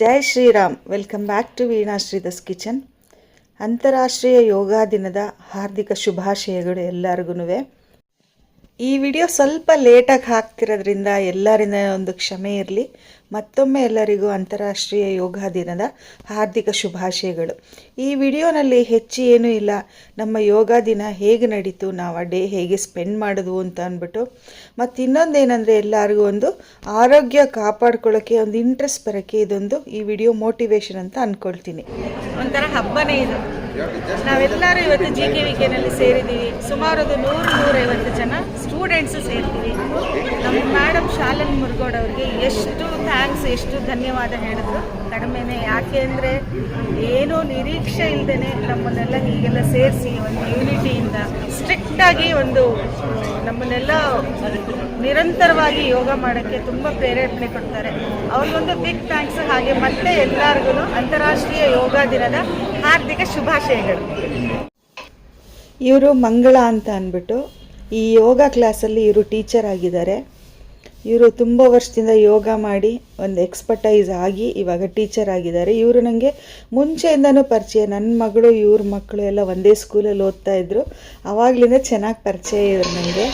Jai Shriram. Welcome back to Veena ಶ್ರೀದಸ್ kitchen ಅಂತಾರಾಷ್ಟ್ರೀಯ ಯೋಗ ದಿನದ ಹಾರ್ದಿಕ ಶುಭಾಶಯಗಳು ಎಲ್ಲರಿಗೂ ಈ ವಿಡಿಯೋ ಸ್ವಲ್ಪ ಲೇಟಾಗಿ ಹಾಕ್ತಿರೋದ್ರಿಂದ ಎಲ್ಲರಿಂದ ಒಂದು ಕ್ಷಮೆ ಇರಲಿ. ಮತ್ತೊಮ್ಮೆ ಎಲ್ಲರಿಗೂ ಅಂತಾರಾಷ್ಟ್ರೀಯ ಯೋಗ ದಿನದ ಹಾರ್ದಿಕ ಶುಭಾಶಯಗಳು. ಈ ವಿಡಿಯೋನಲ್ಲಿ ಹೆಚ್ಚು ಏನೂ ಇಲ್ಲ. ನಮ್ಮ ಯೋಗ ದಿನ ಹೇಗೆ ನಡೀತು, ನಾವು ಆ ಡೇ ಹೇಗೆ ಸ್ಪೆಂಡ್ ಮಾಡಿದ್ವು ಅಂತ ಅಂದ್ಬಿಟ್ಟು. ಮತ್ತು ಇನ್ನೊಂದೇನೆಂದರೆ ಎಲ್ಲರಿಗೂ ಒಂದು ಆರೋಗ್ಯ ಕಾಪಾಡ್ಕೊಳ್ಳೋಕ್ಕೆ ಒಂದು ಇಂಟ್ರೆಸ್ಟ್ ಬರೋಕ್ಕೆ ಇದೊಂದು ಈ ವಿಡಿಯೋ ಮೋಟಿವೇಶನ್ ಅಂತ ಅಂದ್ಕೊಳ್ತೀನಿ ಒಂಥರ ಹಬ್ಬನೇ ಇದು. ನಾವೆಲ್ಲರೂ ಇವತ್ತು ಜಿ ಕೆ ವಿ ಕೆನಲ್ಲಿ ಸೇರಿದ್ದೀವಿ. ಸುಮಾರು ಒಂದು ನೂರು ನೂರೈವತ್ತು ಜನ ಸ್ಟೂಡೆಂಟ್ಸು ನಮ್ಮ ಮೇಡಮ್ ಶಾಲನ್ ಮುರುಗೋಡ್ ಅವ್ರಿಗೆ ಎಷ್ಟು ಥ್ಯಾಂಕ್ಸ್ ಎಷ್ಟು ಧನ್ಯವಾದ ಹೇಳಿದ್ರು. ಕಡಿಮೆನೆ, ಯಾಕೆ ಅಂದರೆ ಏನೂ ನಿರೀಕ್ಷೆ ಇಲ್ಲದೇ ನಮ್ಮನ್ನೆಲ್ಲ ಹೀಗೆಲ್ಲ ಸೇರಿಸಿ ಒಂದು ಯೂನಿಟಿಯಿಂದ ಸ್ಟ್ರಿಕ್ಟಾಗಿ ಒಂದು, ನಮ್ಮನ್ನೆಲ್ಲ ನಿರಂತರವಾಗಿ ಯೋಗ ಮಾಡೋಕ್ಕೆ ತುಂಬ ಪ್ರೇರೇಪಣೆ ಕೊಡ್ತಾರೆ. ಅವ್ರಿಗೊಂದು ಬಿಗ್ ಥ್ಯಾಂಕ್ಸ್ ಹಾಗೆ ಮತ್ತೆ ಎಲ್ಲರಿಗೂ ಅಂತಾರಾಷ್ಟ್ರೀಯ ಯೋಗ ದಿನದ ಹಾರ್ದಿಕ ಶುಭಾಶಯಗಳು. ಇವರು ಮಂಗಳ ಅಂತ ಅಂದ್ಬಿಟ್ಟು ಈ ಯೋಗ ಕ್ಲಾಸಲ್ಲಿ ಇವರು ಟೀಚರ್ ಆಗಿದ್ದಾರೆ. ಇವರು ತುಂಬ ವರ್ಷದಿಂದ ಯೋಗ ಮಾಡಿ ಒಂದು ಎಕ್ಸ್ಪರ್ಟೈಸ್ ಆಗಿ ಇವಾಗ ಟೀಚರ್ ಆಗಿದ್ದಾರೆ. ಇವರು ನನಗೆ ಮುಂಚೆಯಿಂದನೂ ಪರಿಚಯ. ನನ್ನ ಮಗಳು ಇವ್ರ ಮಕ್ಕಳು ಎಲ್ಲ ಒಂದೇ ಸ್ಕೂಲಲ್ಲಿ ಓದ್ತಾ ಇದ್ರು. ಆವಾಗಲಿಂದ ಚೆನ್ನಾಗಿ ಪರಿಚಯ ಇವರು ನನಗೆ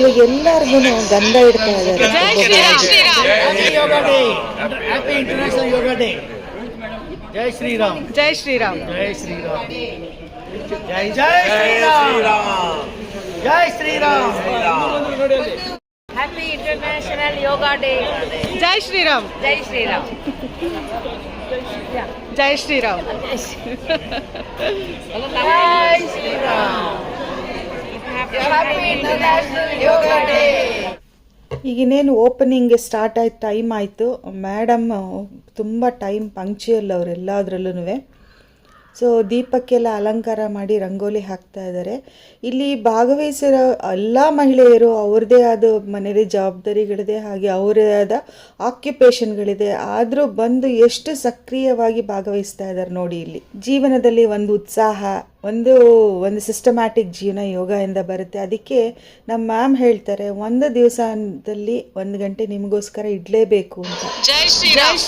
ಇವಾಗ ಎಲ್ಲರಿಗೂ ಗಂಧ ಇಡ್ತಾ ಇದ್ದಾರೆ. ಜೈ ಶ್ರೀರಾಮ್. ಜೈ ಶ್ರೀರಾಮ್. ಜೈ ಶ್ರೀರಾಮ್. ಜೈ Ram. ಜೈ Shriram. Jai Sri Ram. Jai Jai Sri Ram. Jai Sri Ram. Happy international yoga day ಜೈ ಶ್ರೀರಾಮ್ ಜೈ ಶ್ರೀರಾಮ್ ಜೈ ಶ್ರೀರಾಮ್ ಜೈ Shriram happy international yoga day ಈಗಿನ್ನೇನು ಓಪನಿಂಗ್ಗೆ ಸ್ಟಾರ್ಟ್ ಆಯ್ತು ಟೈಮ್ ಆಯಿತು ಮೇಡಮ್ ತುಂಬ ಟೈಮ್ ಪಂಕ್ಚುಯಲ್ ಅವ್ರು ಎಲ್ಲದರಲ್ಲೂ ಸೊ ದೀಪಕ್ಕೆಲ್ಲ ಅಲಂಕಾರ ಮಾಡಿ ರಂಗೋಲಿ ಹಾಕ್ತಾ ಇದ್ದಾರೆ. ಇಲ್ಲಿ ಭಾಗವಹಿಸಿರೋ ಎಲ್ಲ ಮಹಿಳೆಯರು ಅವ್ರದ್ದೇ ಆದ ಮನೇಲಿ ಜವಾಬ್ದಾರಿಗಳಿದೆ ಹಾಗೆ ಅವರೇ ಆದ ಆಕ್ಯುಪೇಷನ್ಗಳಿದೆ ಆದರೂ ಬಂದು ಎಷ್ಟು ಸಕ್ರಿಯವಾಗಿ ಭಾಗವಹಿಸ್ತಾ ಇದ್ದಾರೆ ನೋಡಿ ಇಲ್ಲಿ. ಜೀವನದಲ್ಲಿ ಒಂದು ಉತ್ಸಾಹ ಒಂದು ಒಂದು ಸಿಸ್ಟಮ್ಯಾಟಿಕ್ ಜೀವನ ಯೋಗದಿಂದ ಬರುತ್ತೆ. ಅದಕ್ಕೆ ನಮ್ಮ ಮ್ಯಾಮ್ ಹೇಳ್ತಾರೆ ಒಂದು ದಿವಸದಲ್ಲಿ ಒಂದು ಗಂಟೆ ನಿಮಗೋಸ್ಕರ ಇಡಲೇಬೇಕು ಅಂತ. ಜೈ ಶ್ರೀರಾಮ್.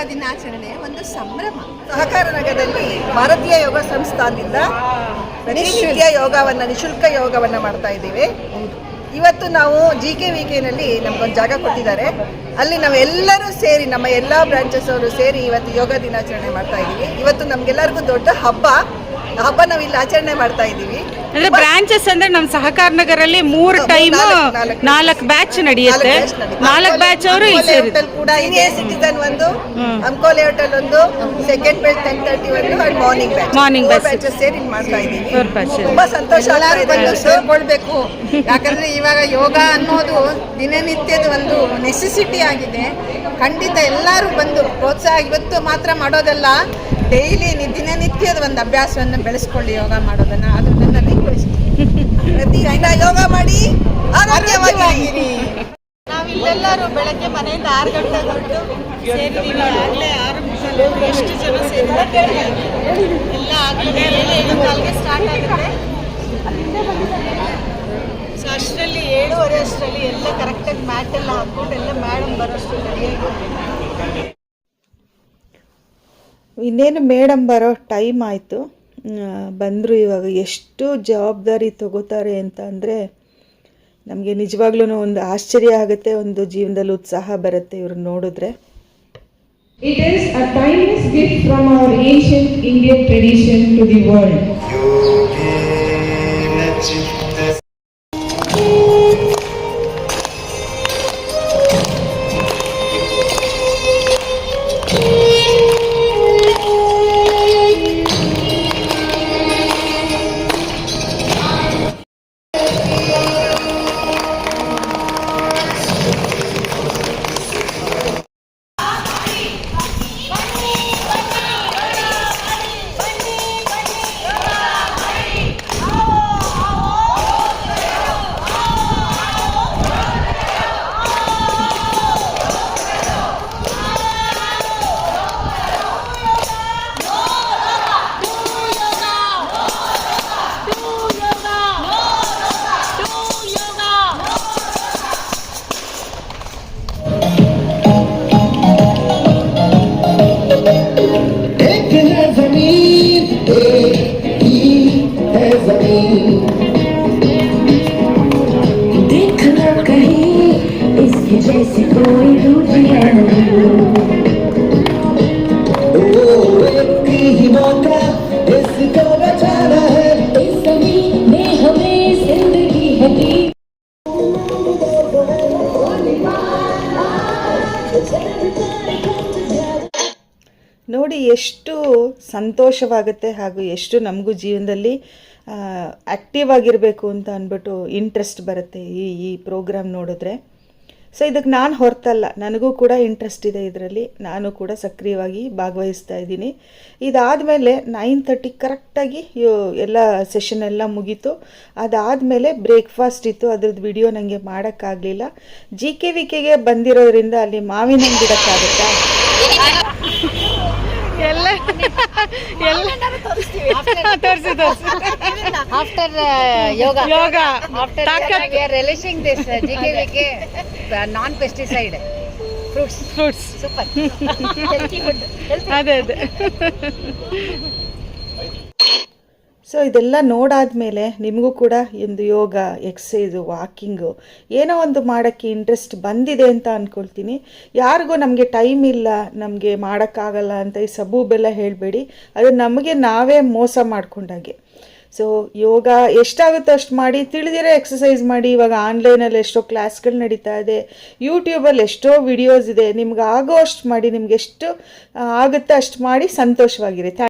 ಯೋಗ ದಿನಾಚರಣೆ ಒಂದು ಸಂಭ್ರಮ. ಸಹಕಾರ ನಗರದಲ್ಲಿ ಭಾರತೀಯ ಯೋಗ ಸಂಸ್ಥಾನದಿಂದ ನಿಶುಲ್ಕ ಯೋಗವನ್ನು ನಿಶುಲ್ಕ ಯೋಗವನ್ನು ಮಾಡ್ತಾ ಇದ್ದೀವಿ. ಇವತ್ತು ನಾವು ಜಿ ಕೆ ವಿ ಕೆನಲ್ಲಿ ನಮ್ಗೊಂದು ಜಾಗ ಕೊಟ್ಟಿದ್ದಾರೆ. ಅಲ್ಲಿ ನಾವೆಲ್ಲರೂ ಸೇರಿ, ನಮ್ಮ ಎಲ್ಲ ಬ್ರಾಂಚಸ್ ಅವರು ಸೇರಿ ಇವತ್ತು ಯೋಗ ದಿನಾಚರಣೆ ಮಾಡ್ತಾ ಇದ್ದೀವಿ. ಇವತ್ತು ನಮ್ಗೆಲ್ಲರಿಗೂ ದೊಡ್ಡ ಹಬ್ಬ. ಹಬ್ಬ ನಾವು ಇಲ್ಲಿ ಆಚರಣೆ ಮಾಡ್ತಾ ಇದ್ದೀವಿ. ಅಂದ್ರೆ ಬ್ರಾಂಚಸ್ ಅಂದ್ರೆ ನಮ್ಮ ಸಹಕಾರ ನಗರಲ್ಲಿ ಮೂರು ಮೂರು, ಟೈಮ್ ನಾಲ್ಕು, ಬ್ಯಾಚ್ ನಡೆಯುತ್ತೆ. ನಾಲ್ಕು ಬ್ಯಾಚ್ ಅವರು ಕೂಡ ಸಿಟಿಸನ್ ಒಂದು ಅಂಕೋಲೆ ಹೋಟೆಲ್ ಒಂದು ಸೆಕೆಂಡ್ ಬ್ಯಾಚ್ ಟೆನ್ ತರ್ಟಿ ಒಂದು and morning batch morning. Batches ಸೇರಿ ಮಾಡ್ತಾ ಇದ್ದೀವಿ ತುಂಬಾ ಸಂತೋಷ. ಸೇರ್ಕೊಳ್ಬೇಕು ಯಾಕಂದ್ರೆ ಇವಾಗ ಯೋಗ ಅನ್ನೋದು ದಿನನಿತ್ಯದ ಒಂದು ನೆಸೆಸಿಟಿ ಆಗಿದೆ. ಖಂಡಿತ ಎಲ್ಲರೂ ಬಂದು ಪ್ರೋತ್ಸಾಹ ಇವತ್ತು ಮಾತ್ರ ಮಾಡೋದಲ್ಲ. ಡೈಲಿ ದಿನನಿತ್ಯದ ಒಂದು ಅಭ್ಯಾಸವನ್ನು ಬೆಳೆಸ್ಕೊಳ್ಳಿ ಯೋಗ ಮಾಡೋದನ್ನ. ಅದು ನನ್ನ ರಿಕ್ವೆಸ್ಟ್ ಪ್ರತಿದಿನ ಯೋಗ ಮಾಡಿ ಆರೋಗ್ಯವಾಗಿರಿ. ನಾವಿಲ್ಲೆಲ್ಲರೂ ಬೆಳಗ್ಗೆ ಮನೆಯಿಂದ ಆರು ಗಂಟೆ ಹೊರಟು ಸೇರಿದ್ದೀವಿ. ಆಗಲೇ ಎಷ್ಟು ಜನ ಸೇರಿದ್ದಾರೆ? ಎಲ್ಲ ಆಗಲೇ ಏಳು ಕಾಲಿಗೆ ಸ್ಟಾರ್ಟ್ ಆಗುತ್ತೆ. ಸೊ ಅಷ್ಟರಲ್ಲಿ ಏಳುವರೆ ಅಷ್ಟರಲ್ಲಿ ಎಲ್ಲ ಕರೆಕ್ಟಾಗಿ ಮ್ಯಾಟ್ ಎಲ್ಲ ಹಾಕ್ಕೊಂಡು ಎಲ್ಲ ಮೇಡಮ್ ಬರೋಷ್ಟು ರೆಡಿಯಾಗಿ ಇನ್ನೇನು ಮೇಡಮ್ ಬರೋ ಟೈಮ್ ಆಯಿತು ಬಂದರು ಇವಾಗ ಎಷ್ಟು ಜವಾಬ್ದಾರಿ ತಗೋತಾರೆ ಅಂತ ಅಂದರೆ ನಮಗೆ ನಿಜವಾಗ್ಲೂ ಒಂದು ಆಶ್ಚರ್ಯ ಆಗುತ್ತೆ ಒಂದು ಜೀವನದಲ್ಲಿ ಉತ್ಸಾಹ ಬರುತ್ತೆ ಇವ್ರು ನೋಡಿದ್ರೆ It is a timeless gift from our ancient Indian tradition to the world. ನೋಡಿ ಎಷ್ಟು ಸಂತೋಷವಾಗುತ್ತೆ ಹಾಗೂ ಎಷ್ಟು ನಮಗೂ ಜೀವನದಲ್ಲಿ ಆ್ಯಕ್ಟಿವ್ ಆಗಿರಬೇಕು ಅಂತ ಅಂದ್ಬಿಟ್ಟು ಇಂಟ್ರೆಸ್ಟ್ ಬರುತ್ತೆ ಈ ಈ ಪ್ರೋಗ್ರಾಮ್ ನೋಡಿದ್ರೆ. ಸೊ ಇದಕ್ಕೆ ನಾನು ಹೊರತಲ್ಲ. ನನಗೂ ಕೂಡ ಇಂಟ್ರೆಸ್ಟ್ ಇದೆ ಇದರಲ್ಲಿ. ನಾನು ಕೂಡ ಸಕ್ರಿಯವಾಗಿ ಭಾಗವಹಿಸ್ತಾ ಇದ್ದೀನಿ. ಇದಾದಮೇಲೆ ನೈನ್ ತರ್ಟಿ ಕರೆಕ್ಟಾಗಿ ಎಲ್ಲ ಸೆಷನ್ ಎಲ್ಲ ಮುಗೀತು. ಅದಾದಮೇಲೆ ಬ್ರೇಕ್ಫಾಸ್ಟ್ ಇತ್ತು. ಅದ್ರದ್ದು ವಿಡಿಯೋ ನನಗೆ ಮಾಡೋಕ್ಕಾಗಲಿಲ್ಲ. ಜಿ ಕೆ ವಿ ಕೆಗೆ ಬಂದಿರೋದ್ರಿಂದ ಅಲ್ಲಿ ಮಾವಿನ ಹಣ್ಣು ಎಲ್ಲ? ಎಲ್ಲಂದರ ಆಫ್ಟರ್ ತೋರಿಸಿ ತೋರಿಸಿ. After yoga. Yoga. After ಟಾಕಟ್ relaxing this non pesticide fruits fruits super ಅದೇ ಅದೇ. ಸೊ ಇದೆಲ್ಲ ನೋಡಾದ ಮೇಲೆ ನಿಮಗೂ ಕೂಡ ಒಂದು ಯೋಗ ಎಕ್ಸಸೈಸು ವಾಕಿಂಗು ಏನೋ ಒಂದು ಮಾಡೋಕ್ಕೆ ಇಂಟ್ರೆಸ್ಟ್ ಬಂದಿದೆ ಅಂತ ಅಂದ್ಕೊಳ್ತೀನಿ ಯಾರಿಗೂ ನಮಗೆ ಟೈಮ್ ಇಲ್ಲ, ನಮಗೆ ಮಾಡೋಕ್ಕಾಗಲ್ಲ ಅಂತ ಈ ಸಬೂಬೆಲ್ಲ ಹೇಳಬೇಡಿ. ಅದು ನಮಗೆ ನಾವೇ ಮೋಸ ಮಾಡ್ಕೊಂಡಾಗೆ. ಸೊ ಯೋಗ ಎಷ್ಟಾಗುತ್ತೋ ಅಷ್ಟು ಮಾಡಿ, ತಿಳಿದಿರೋ ಎಕ್ಸಸೈಸ್ ಮಾಡಿ, ಇವಾಗ ಆನ್ಲೈನಲ್ಲಿ ಎಷ್ಟೋ ಕ್ಲಾಸ್ಗಳು ನಡೀತಾ ಇದೆ ಯೂಟ್ಯೂಬಲ್ಲಿ ಎಷ್ಟೋ ವಿಡಿಯೋಸ್ ಇದೆ, ನಿಮ್ಗೆ ಆಗೋ ಅಷ್ಟು ಮಾಡಿ, ನಿಮ್ಗೆ ಎಷ್ಟು ಆಗುತ್ತೋ ಅಷ್ಟು ಮಾಡಿ ಸಂತೋಷವಾಗಿರಿ.